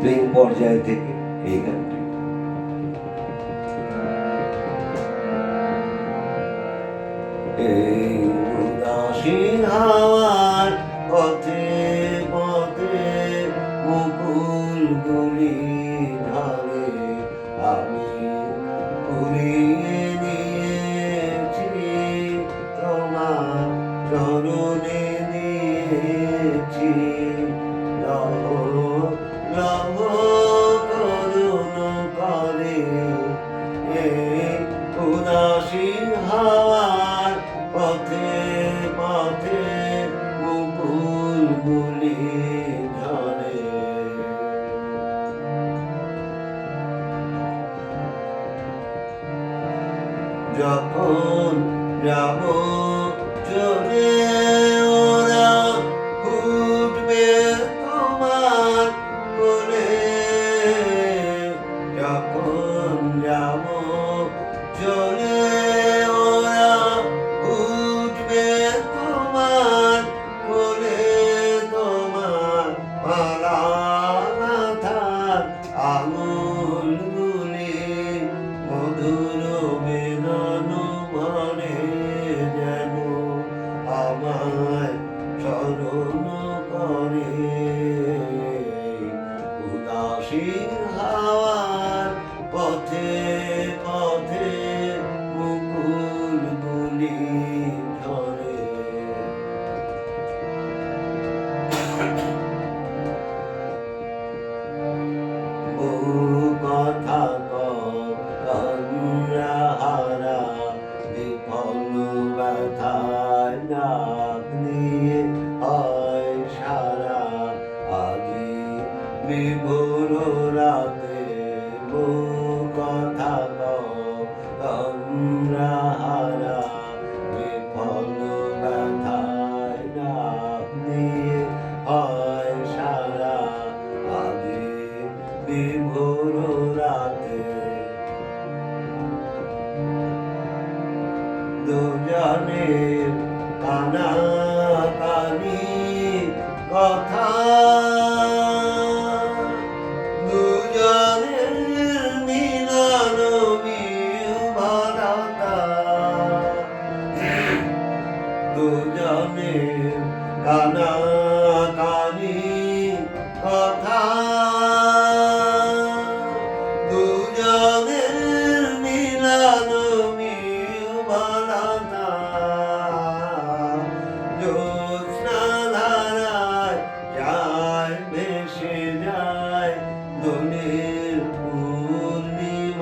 প্রেম পর্যায় থেকে এই গানটি এই যখন যাব চলে উদাসীন হাওয়ার পথে পথে কথা কন্যা হারা বিফল ব্যথায় না ভোর রাতে ভোর কানা কানি কথা। দুজনের ধারায় যায় বেশে যায় পূর্ণিমাতে।